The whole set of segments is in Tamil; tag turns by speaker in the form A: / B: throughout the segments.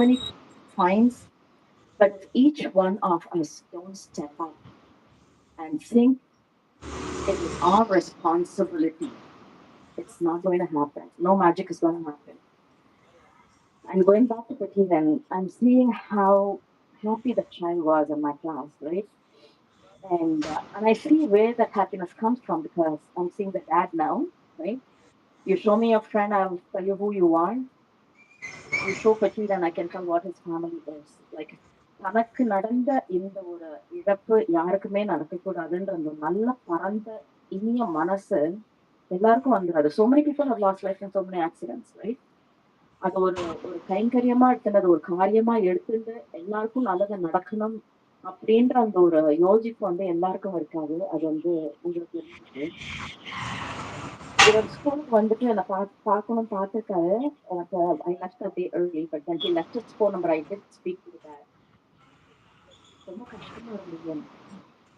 A: many times, but each one of us don't step up and think it is our responsibility. It's not going to happen. No magic is going to happen. And going back to Patiran, I'm seeing how happy the child was in my class, right? And uh, and I see where that happiness comes from because I'm seeing the dad now, right? You show me your friend, I'll tell you who you are. You show Patiran, I can tell what his family is. Like தனக்கு நடந்த இந்த ஒரு இழப்பு யாருக்குமே நடக்கக்கூடாதுன்ற அந்த நல்ல பரந்த இனிய மனசு எல்லாருக்கும் வந்துடாது. So many people have lost life in many accidents right அது ஒரு ஒரு கைங்கரியமா எடுத்துனது ஒரு காரியமா எடுத்துட்டு எல்லாருக்கும் நல்லது நடக்கணும் அப்படின்ற அந்த ஒரு யோசிப்பு வந்து எல்லாருக்கும் இருக்காது. அது வந்து உங்களுக்கு இவர் ஸ்கூலுக்கு வந்துட்டு என்னை பா பார்க்கணும் பார்த்துருக்காரு எனக்கு I left a day but then he left his phone number. I did speak to ரொம்ப கஷ்டமா இருந்தது. எனக்கு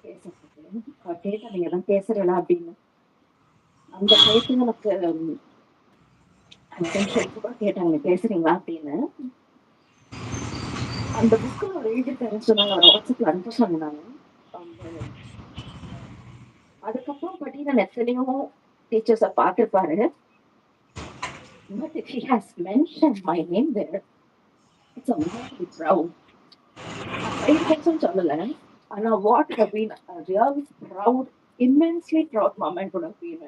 A: பேசுறதுக்கு. அவர் கேட்டா நீங்க தான் பேசுறீங்களா? அப்படின்னு. அந்த டயத்துல எனக்கு um, அந்த கூட கேட்டாங்க. "நீங்க பேசுறீங்களா? அப்படின்னு. அந்த புக்கு எழுதி தரேன்னு சொன்னாங்க. வாட்ஸ்அப்பில் வாட்ஸ்அப்ல அனுப்ப சொன்னாங்க. அந்த- அதுக்கப்புறம் பார்த்தீங்கன்னா எத்தனையோ டீச்சர்ஸை பார்த்துருப்பாரு but if he has mentioned my name there it's a very proud intention சொல்லல ஆனா what have been a really proud immensely proud moment would have been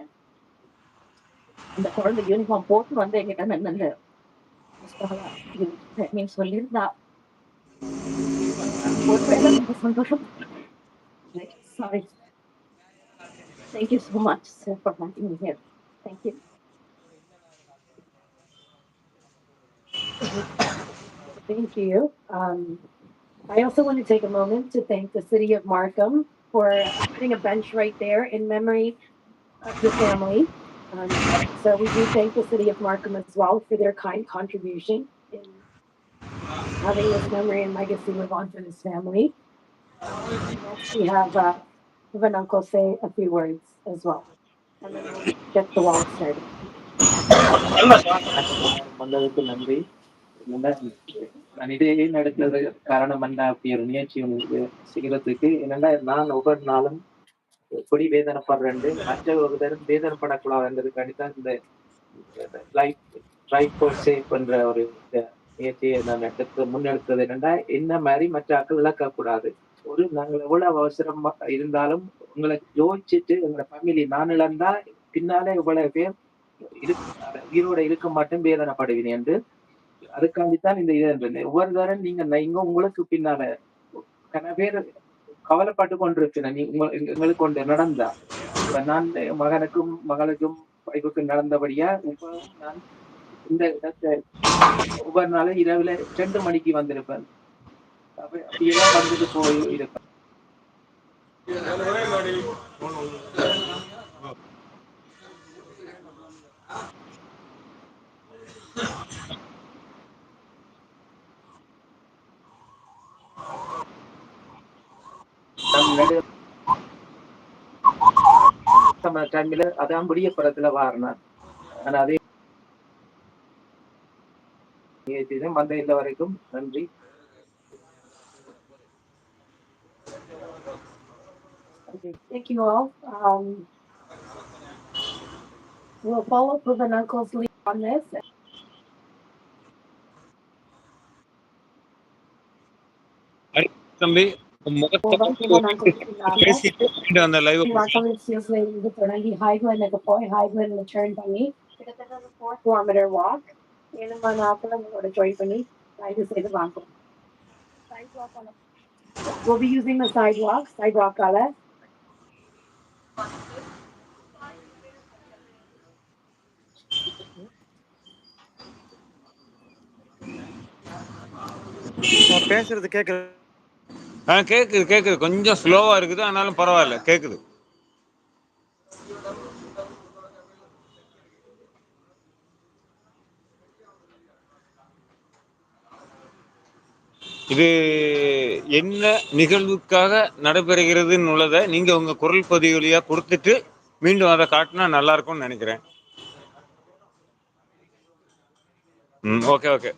A: அந்த குழந்தை யூனிஃபார்ம் போட்டு வந்து என்கிட்ட நின்னு மீன் சொல்லியிருந்தா ஒருவேளை ரொம்ப சந்தோஷம் sorry Thank you so much, sir, for having me here. Thank you. Thank you. Um, I also want to take a moment to thank the city of Markham for putting a bench right there in memory of the family. Um, so we do thank the city of Markham as well for their kind contribution in having this memory and legacy live on for this family. We have uh, have an uncle say a few words as well. And then we'll get the wall started.
B: வந்ததுக்கு நன்றி இதே நடக்கிறது காரணம் என்ன அப்படி ஒரு நிகழ்ச்சி உங்களுக்கு செய்யறதுக்கு என்னடா நான் ஒவ்வொரு நாளும் எப்படி வேதனைப்படுறேன் மற்ற ஒரு தரம் வேதனைப்படக்கூடாதுன்றதுக்காண்டி தான் இந்த லைஃப் ட்ரை ஃபார் சேஃப் என்ற ஒரு முயற்சியை நான் எடுத்து முன்னெடுத்தது என்னன்னா என்ன மாதிரி மற்ற ஆட்கள் இழக்கக்கூடாது ஒரு நாங்கள் எவ்வளவு அவசரமா இருந்தாலும் உங்களை யோசிச்சுட்டு எங்களோட ஃபேமிலி நான் இழந்தா பின்னாலே இவ்வளவு பேர் உயிரோட இருக்க மாட்டேன் வேதனைப்படுவீங்க என்று அதுக்காண்டித்தான் இந்த இது இருந்தது. ஒவ்வொரு தரம் நீங்க இங்க உங்களுக்கு பின்னால கன பேர் கவலைப்பட்டு கொண்டிருக்கிறேன் நீ எங்களுக்கு கொண்டு நடந்தா. இப்ப நான் மகனுக்கும் மகளுக்கும் படிப்புக்கும் நடந்தபடியா நான் இந்த இடத்தை ஒவ்வொரு நாளும் இரவுல ரெண்டு மணிக்கு வந்திருப்பேன். அப்படியெல்லாம் வந்துட்டு போய் நம்ம டைம்ல அதான் முடிய படத்துல வாரினேன் ஆனா அதே முயற்சிதான் வந்த இல்லை வரைக்கும் நன்றி.
A: Okay, thank you all. Um, we'll follow up with an uncle's lead on this.
C: தம்பி உன் முகத்தை
A: We'll let you an uncle's lead on this.
C: பேசிட்டு மீண்டும் அந்த லைவ்
A: வணக்கம் seriously இது தொடங்கி ஹைக்லனுக்கு போய் ஹைக்லன் ரிட்டர்ன் பண்ணி கிட்டத்தட்ட ஒரு ஃபோர் கிலோமீட்டர் வாக் ஏழு மணி நேரத்தில் உங்களோட ஜாயின் பண்ணி தயவு செய்து வாங்கும் We'll be using the sidewalk, sidewalk ஆல
D: பேசுறது கேக்குது.
C: ஆ கேக்குது கேக்குது. கொஞ்சம் ஸ்லோவா இருக்குது ஆனாலும் பரவாயில்ல. கேக்குது. இது என்ன நிகழ்வுக்காக நடைபெறுகிறதுன்னு உள்ளதை நீங்க உங்க குரல் பதிவு வழியா கொடுத்துட்டு மீண்டும் அதை காட்டினா நல்லா இருக்கும்னு நினைக்கிறேன். ம் ஓகே ஓகே.